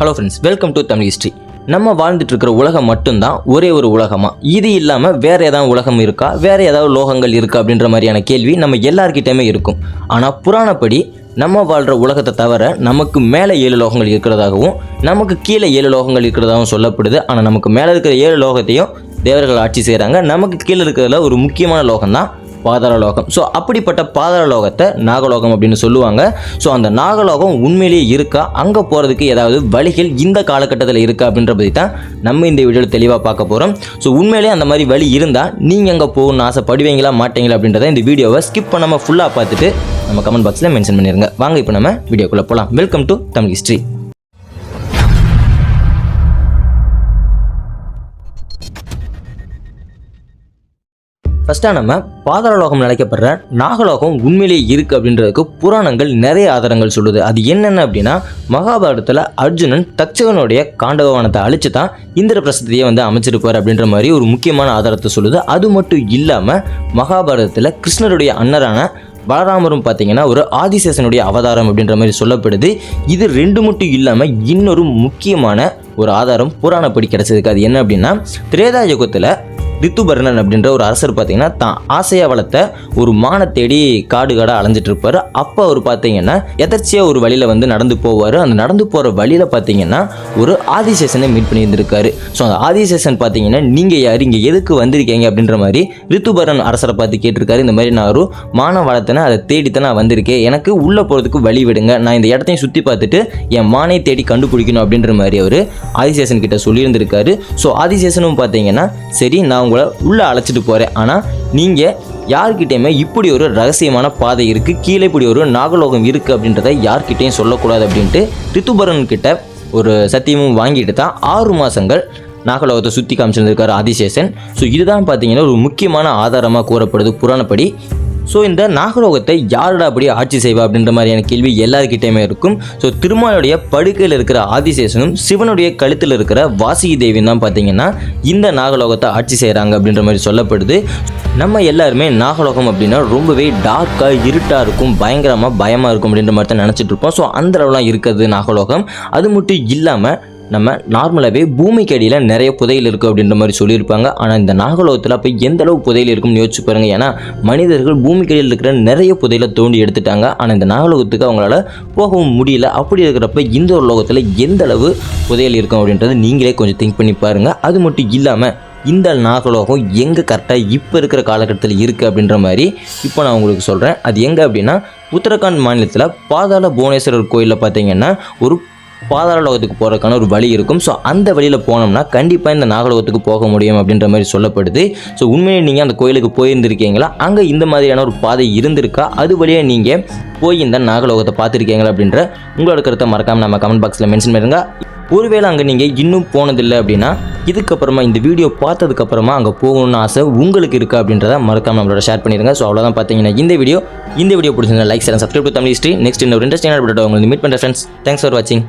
Hello friends welcome to Tamil history நம்ம வாழ்ந்துட்டு இருக்கிற உலகம் மட்டும்தான் ஒரே ஒரு உலகமா? இது இல்லாமல் வேற ஏதாவது உலகம் இருக்கா? வேற ஏதாவது லோகங்கள் இருக்கா? அப்படின்ற மாதிரியான கேள்வி நம்ம எல்லார்கிட்டயுமே இருக்கும். ஆனால் புராணப்படி நம்ம வாழ்கிற உலகத்தை தவிர நமக்கு மேலே ஏழு லோகங்கள் இருக்கிறதாகவும் நமக்கு கீழே ஏழு லோகங்கள் இருக்கிறதாகவும் சொல்லப்படுது. ஆனால் நமக்கு மேலே இருக்கிற ஏழு லோகத்தையும் தேவர்கள் ஆட்சி செய்கிறாங்க நமக்கு கீழே இருக்கிறதுல ஒரு முக்கியமான லோகம் தான் பாதாளலோகம். ஸோ அப்படிப்பட்ட பாதாளலோகத்தை நாகலோகம் அப்படின்னு சொல்லுவாங்க. ஸோ அந்த நாகலோகம் உண்மையிலேயே இருக்கா? அங்கே போகிறதுக்கு ஏதாவது வழிகள் இந்த காலகட்டத்தில் இருக்கா அப்படின்ற பற்றி தான் நம்ம இந்த வீடியோவில் தெளிவாக பார்க்க போகிறோம் ஸோ உண்மையிலேயே அந்த மாதிரி வழி இருந்தால் நீங்கள் அங்கே போகணும்னு ஆசைப்படுவீங்களா மாட்டீங்களா அப்படின்றத இந்த வீடியோவை ஸ்கிப் பண்ணாமல் ஃபுல்லாக பார்த்துட்டு நம்ம கமெண்ட் பாக்ஸில் மென்ஷன் பண்ணிடுங்க வாங்க இப்போ நம்ம வீடியோக்குள்ளே போகலாம் வெல்கம் டு தமிழ் ஹிஸ்ட்ரி ஃபஸ்ட்டாக நம்ம பாதாளலோகம் நினைக்கப்படுற நாகலோகம் உண்மையிலேயே இருக்குது அப்படின்றதுக்கு புராணங்கள் நிறைய ஆதாரங்கள் சொல்லுது. அது என்னென்ன அப்படின்னா மகாபாரதத்தில் அர்ஜுனன் தட்சகனுடைய காண்டகவானத்தை அழிச்சு தான் இந்திர பிரசத்தையே வந்து அமைச்சிருப்பார் அப்படின்ற மாதிரி ஒரு முக்கியமான ஆதாரத்தை சொல்லுது. அது மட்டும் இல்லாமல் மகாபாரதத்தில் கிருஷ்ணருடைய அன்னரான பலராமரும் பார்த்தீங்கன்னா ஒரு ஆதிசேஷனுடைய அவதாரம் அப்படின்ற மாதிரி சொல்லப்படுது. இது ரெண்டு மட்டும் இல்லாமல் இன்னொரு முக்கியமான ஒரு ஆதாரம் புராணப்படி கிடச்சதுக்கு. அது என்ன அப்படின்னா திரேதா யுகத்தில் ரித்துபர்ணன் அப்படின்ற ஒரு அரசர் பார்த்தீங்கன்னா தான் ஆசையாக வளர்த்த ஒரு மானை தேடி காடு காடாக அலைஞ்சிட்டு இருப்பார் அப்போ அவர் பார்த்தீங்கன்னா எதர்ச்சியாக ஒரு வழியில் வந்து நடந்து போவார். அந்த நடந்து போகிற வழியில் பார்த்தீங்கன்னா ஒரு ஆதிசேஷனை மீட் பண்ணியிருந்திருக்காரு. ஸோ அந்த ஆதிசேஷன் பார்த்தீங்கன்னா நீங்கள் யார்? இங்கே எதுக்கு வந்திருக்கீங்க? அப்படின்ற மாதிரி ரித்துபரன் அரசரை பார்த்து கேட்டிருக்காரு. இந்த மாதிரி நான் ஒரு மானை வளர்த்தேனே அதை தேடித்தான் நான் வந்திருக்கேன். எனக்கு உள்ளே போகிறதுக்கு வழி விடுங்க. நான் இந்த இடத்தையும் சுற்றி பார்த்துட்டு என் மானை தேடி கண்டுபிடிக்கணும் அப்படின்ற மாதிரி அவர் ஆதிசேஷன் கிட்ட சொல்லியிருந்திருக்காரு. ஸோ ஆதிசேஷனும் பார்த்தீங்கன்னா சரி நான் உங்களை உள்ளே அழைச்சிட்டு போகிறேன் ஆனால் நீங்கள் யார்கிட்டயுமே இப்படி ஒரு ரகசியமான பாதை இருக்குது கீழே இப்படி ஒரு நாகலோகம் இருக்குது அப்படின்றத யார்கிட்டயும் சொல்லக்கூடாது அப்படின்ட்டு ரித்துபரன் கிட்ட ஒரு சத்தியமும் வாங்கிட்டு தான் ஆறு மாதங்கள் நாகலோகத்தை சுற்றி காமிச்சிருந்திருக்காரு ஆதிசேஷன். ஸோ இதுதான் பார்த்தீங்கன்னா ஒரு முக்கியமான ஆதாரமாக கூறப்படுது புராணப்படி. ஸோ இந்த நாகலோகத்தை யாரடா அப்படி ஆட்சி செய்வா அப்படின்ற மாதிரியான கேள்வி எல்லாருக்கிட்டேயுமே இருக்கும். ஸோ திருமாலுடைய படுக்கையில் இருக்கிற ஆதிசேஷனும் சிவனுடைய கழுத்தில் இருக்கிற வாசிகி தேவியும் தான் பார்த்தீங்கன்னா இந்த நாகலோகத்தை ஆட்சி செய்கிறாங்க அப்படின்ற மாதிரி சொல்லப்படுது. நம்ம எல்லாருமே நாகலோகம் அப்படின்னா ரொம்பவே டார்க்காக இருட்டாக இருக்கும் பயங்கரமாக பயமாக இருக்கும் அப்படின்ற மாதிரி தான் நினச்சிட்டு இருப்போம். ஸோ அந்த அளவுலாம் இருக்கிறது நாகலோகம். அது மட்டும் இல்லாமல் நம்ம நார்மலாகவே பூமிக்கு அடியில் நிறைய புதையல் இருக்குது அப்படின்ற மாதிரி சொல்லியிருப்பாங்க. ஆனால் இந்த நாகலோகத்தில் அப்போ எந்த அளவு புதையல் இருக்கும்னு யோசிச்சு பாருங்கள் ஏன்னா மனிதர்கள் பூமிக்கு அடியில் இருக்கிற நிறைய புதையலை தோண்டி எடுத்துட்டாங்க. ஆனால் இந்த நாகலோகத்துக்கு அவங்களால போகவும் முடியல. அப்படி இருக்கிறப்ப இந்த ஒரு லோகத்தில் எந்த அளவு புதையல் இருக்கும் அப்படின்றது நீங்களே கொஞ்சம் திங்க் பண்ணி பாருங்கள் அது மட்டும் இல்லாமல் இந்த நாகலோகம் எங்கே கரெக்டாக இப்போ இருக்கிற காலகட்டத்தில் இருக்குது அப்படின்ற மாதிரி இப்போ நான் உங்களுக்கு சொல்கிறேன் அது எங்கே அப்படின்னா உத்தரகாண்ட் மாநிலத்தில் பாதாள புவனேஸ்வரர் கோயிலில் பார்த்தீங்கன்னா ஒரு பாதாள லோகத்துக்கு போகிறதுக்கான ஒரு வழி இருக்கும். ஸோ அந்த வழியில் போனோம்னா கண்டிப்பாக இந்த நாகலோகத்துக்கு போக முடியும் அப்படின்ற மாதிரி சொல்லப்படுது. ஸோ உண்மையிலே நீங்கள் அந்த கோயிலுக்கு போயிருந்திருக்கீங்களா? அங்கே இந்த மாதிரியான ஒரு பாதை இருந்திருக்கா? அது வழியாக நீங்கள் போய் இந்த நாகலோகத்தை பார்த்துருக்கீங்களா அப்படின்ற உங்களோட கருத்தை மறக்காமல் நம்ம கமெண்ட் பாக்ஸில் மென்ஷன் பண்ணுங்க ஒருவேளை அங்கே நீங்கள் இன்னும் போனதில்லை அப்படின்னா இதுக்கப்புறமா இந்த வீடியோ பார்த்ததுக்கப்புறமா அங்கே போகணும்னு ஆசை உங்களுக்கு இருக்குது அப்படின்றத மறக்காம நம்மளோட ஷேர் பண்ணிடுங்க ஸோ அவ்வளோதான் பார்த்தீங்கன்னா இந்த வீடியோ இந்த வீடியோ பிடிச்சிருந்தா like channel subscribe Tamil history next இன்னொரு இன்ட்ரெஸ்டிங் அப்டேட் உங்களுக்கு மீட் பண்ணுற ஃப்ரெண்ட்ஸ் தேங்க்ஸ் ஃபார் வாட்சிங்